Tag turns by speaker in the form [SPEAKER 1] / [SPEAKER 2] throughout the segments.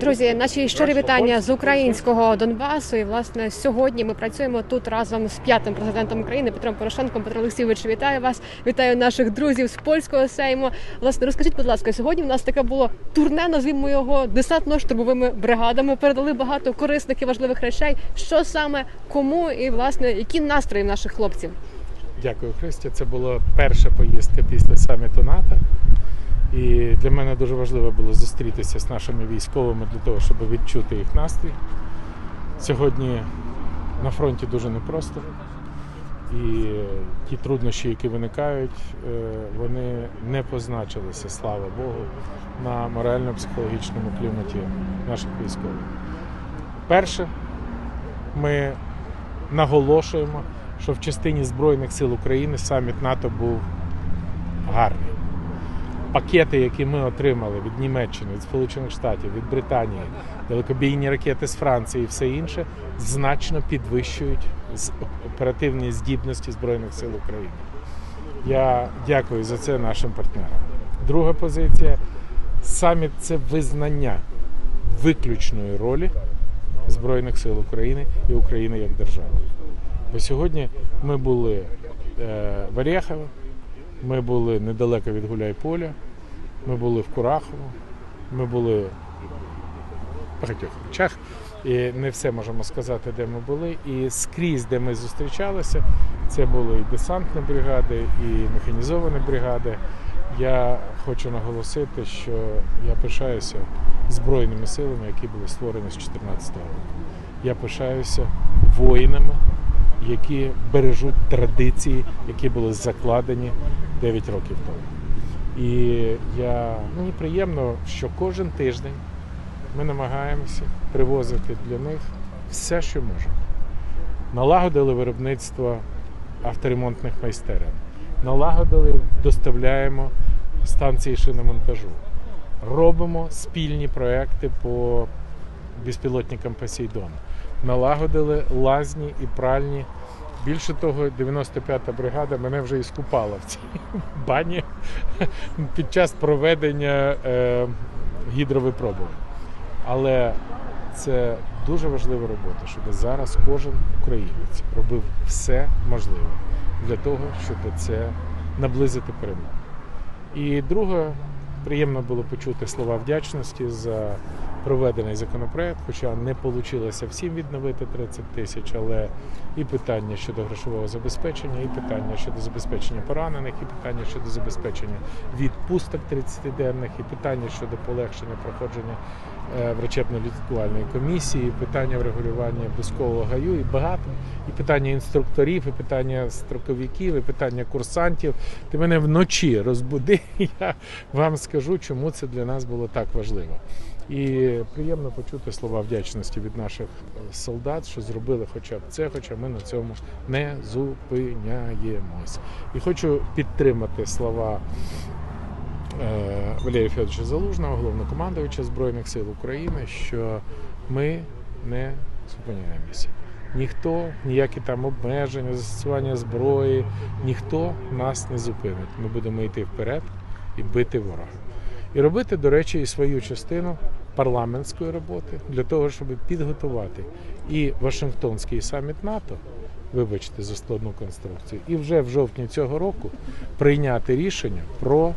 [SPEAKER 1] Друзі, наші щирі вітання з українського Донбасу. І власне сьогодні ми працюємо тут разом з п'ятим президентом України Петром Порошенком. Петро Олексійович, вітаю вас! Вітаю наших друзів з польського сейму. Власне, розкажіть, будь ласка, сьогодні в нас таке було турне, назвімо його десантно-штурмовими бригадами. Передали багато корисних і важливих речей. Що саме кому і власне які настрої наших хлопців?
[SPEAKER 2] Дякую, Христя. Це була перша поїздка після для мене дуже важливо було зустрітися з нашими військовими для того, щоб відчути їх настрій. Сьогодні на фронті дуже непросто. І ті труднощі, які виникають, е, вони не позначилися, слава Богу, на морально-психологічному кліматі наших військових. Перше, ми наголошуємо, що в частині Збройних сил України саміт НАТО був гарний. Пакети, які ми отримали від Німеччини, від Сполучених Штатів, від Британії, далекобійні ракети з Франції і все інше, значно підвищують оперативні здібності Збройних сил України. Я дякую за це нашим партнерам. Друга позиція саміт це визнання виключної ролі Збройних сил України і України як держави. Бо сьогодні ми були е, в Орєхово, ми були недалеко від Гуляйполя, ми були в Курахово, ми були в багатьох речах. І не все можемо сказати, де ми були. І скрізь, де ми зустрічалися, це були і десантні бригади, і механізовані бригади. Я хочу наголосити, що я пишаюся збройними силами, які були створені з 2014 року. Я пишаюся воїнами, які бережуть традиції, які були закладені 9 років тому. І я, мені приємно, що кожен тиждень ми намагаємося привозити для них все, що можемо. Налагодили виробництво авторемонтних майстерень, налагодили, доставляємо станції шиномонтажу, робимо спільні проекти по безпілотникам Посейдон, налагодили лазні і пральні. Більше того, 95-та бригада мене вже і скупала в цій бані під час проведення е, гідровипробувань. Але це дуже важлива робота, щоб зараз кожен українець робив все можливе для того, щоб це наблизити перемогу. І друге, приємно було почути слова вдячності за проведений законопроект, хоча не вийшло всім відновити 30 тисяч, але і питання щодо грошового забезпечення, і питання щодо забезпечення поранених, і питання щодо забезпечення відпусток 30-денних, і питання щодо полегшення проходження е, врачебно-лікувальної комісії, і питання врегулювання безкового гаю і багато, і питання інструкторів, і питання строковиків, і питання курсантів. Ти мене вночі розбуди, я вам скажу, чому це для нас було так важливо. І приємно почути слова вдячності від наших е, солдат, що зробили хоча б це, хоча ми на цьому не зупиняємось. І хочу підтримати слова е, Валерія Федоровича Залужного, головнокомандувача Збройних сил України, що ми не зупиняємося. Ніхто, ніякі там обмеження, застосування зброї, ніхто нас не зупинить. Ми будемо йти вперед і бити ворога. І робити, до речі, і свою частину парламентської роботи для того, щоб підготувати і Вашингтонський саміт НАТО, вибачте за складну конструкцію, і вже в жовтні цього року прийняти рішення про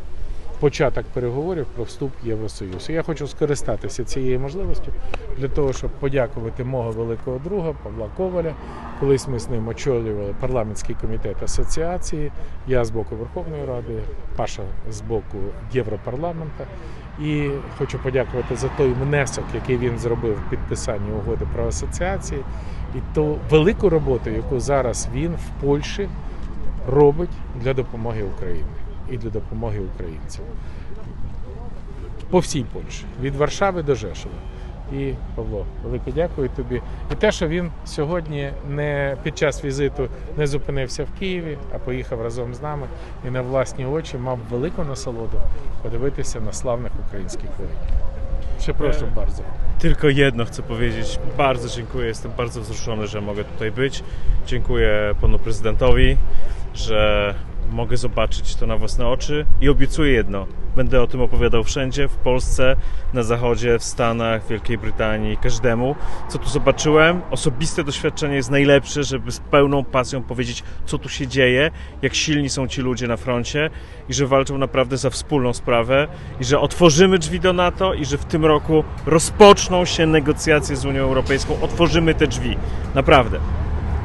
[SPEAKER 2] початок переговорів про вступ в Євросоюз. Я хочу скористатися цією можливістю для того, щоб подякувати мого великого друга Павла Коваля. Колись ми з ним очолювали парламентський комітет асоціації. Я з боку Верховної Ради, Паша з боку Європарламента. І хочу подякувати за той внесок, який він зробив в підписанні угоди про асоціації, і ту велику роботу, яку зараз він в Польщі робить для допомоги Україні і для допомоги українцям. По всій Польщі, від Варшави до Жешова. І Павло, велике дякую тобі. І те, що він сьогодні не під час візиту не зупинився в Києві, а поїхав разом з нами і на власні очі мав велику насолоду подивитися на славних українських воїнів. Przepraszam bardzo.
[SPEAKER 3] Tylko jedno chcę powiedzieć. Bardzo dziękuję. Jestem bardzo wzruszony, że mogę tutaj być. Dziękuję panu prezydentowi, że mogę zobaczyć to na własne oczy i obiecuję jedno. Będę o tym opowiadał wszędzie, w Polsce, na Zachodzie, w Stanach, w Wielkiej Brytanii, każdemu, co tu zobaczyłem. Osobiste doświadczenie jest najlepsze, żeby z pełną pasją powiedzieć, co tu się dzieje, jak silni są ci ludzie na froncie i że walczą naprawdę za wspólną sprawę i że otworzymy drzwi do NATO i że w tym roku rozpoczną się negocjacje z Unią Europejską. Otworzymy te drzwi. Naprawdę.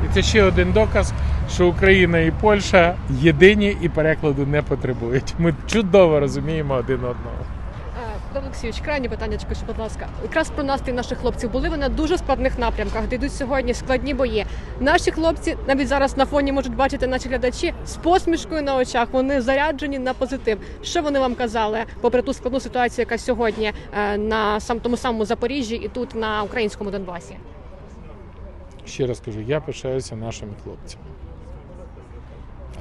[SPEAKER 2] I to się jeden dokaz що Україна і Польща єдині і перекладу не потребують. Ми чудово розуміємо один одного.
[SPEAKER 1] Е, Петро Олексійович, крайнє питання, що, будь ласка. Якраз про настрій наших хлопців були ви на дуже складних напрямках, де йдуть сьогодні складні бої. Наші хлопці навіть зараз на фоні можуть бачити наші глядачі з посмішкою на очах. Вони заряджені на позитив. Що вони вам казали, попри ту складну ситуацію, яка сьогодні е, на сам тому самому Запоріжжі і тут на українському Донбасі?
[SPEAKER 2] Ще раз кажу, я пишаюся нашими хлопцями.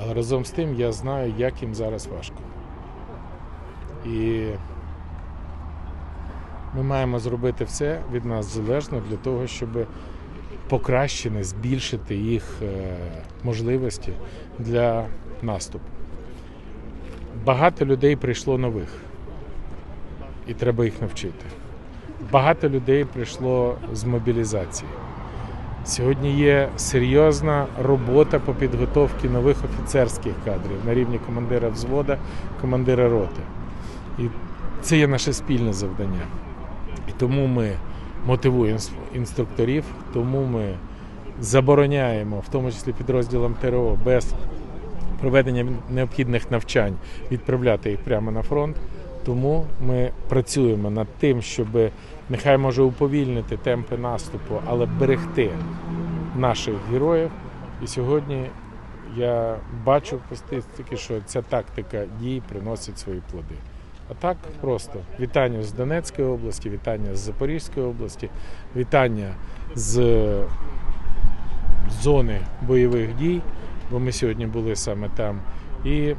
[SPEAKER 2] Але разом з тим я знаю, як їм зараз важко. І ми маємо зробити все від нас залежно для того, щоб покращити, збільшити їх е, можливості для наступу. Багато людей прийшло нових, і треба їх навчити. Багато людей прийшло з мобілізації. Сьогодні є серйозна робота по підготовці нових офіцерських кадрів на рівні командира взвода, командира роти. І це є наше спільне завдання. І тому ми мотивуємо інструкторів, тому ми забороняємо, в тому числі підрозділам ТРО, без проведення необхідних навчань відправляти їх прямо на фронт. Тому ми працюємо над тим, щоб нехай може уповільнити темпи наступу, але берегти наших героїв. І сьогодні я бачу по статистиці, що ця тактика дій приносить свої плоди. А так просто вітання з Донецької області, вітання з Запорізької області, вітання з зони бойових дій, бо ми сьогодні були саме там. І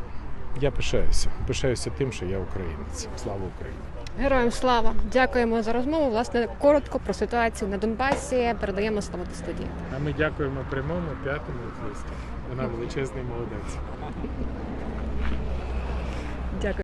[SPEAKER 2] я пишаюся. Пишаюся тим, що я українець. Слава Україні!
[SPEAKER 1] Героям слава! Дякуємо за розмову. Власне, коротко про ситуацію на Донбасі. Передаємо слово до студії.
[SPEAKER 2] А ми дякуємо прямому п'ятому. Вона величезний молодець.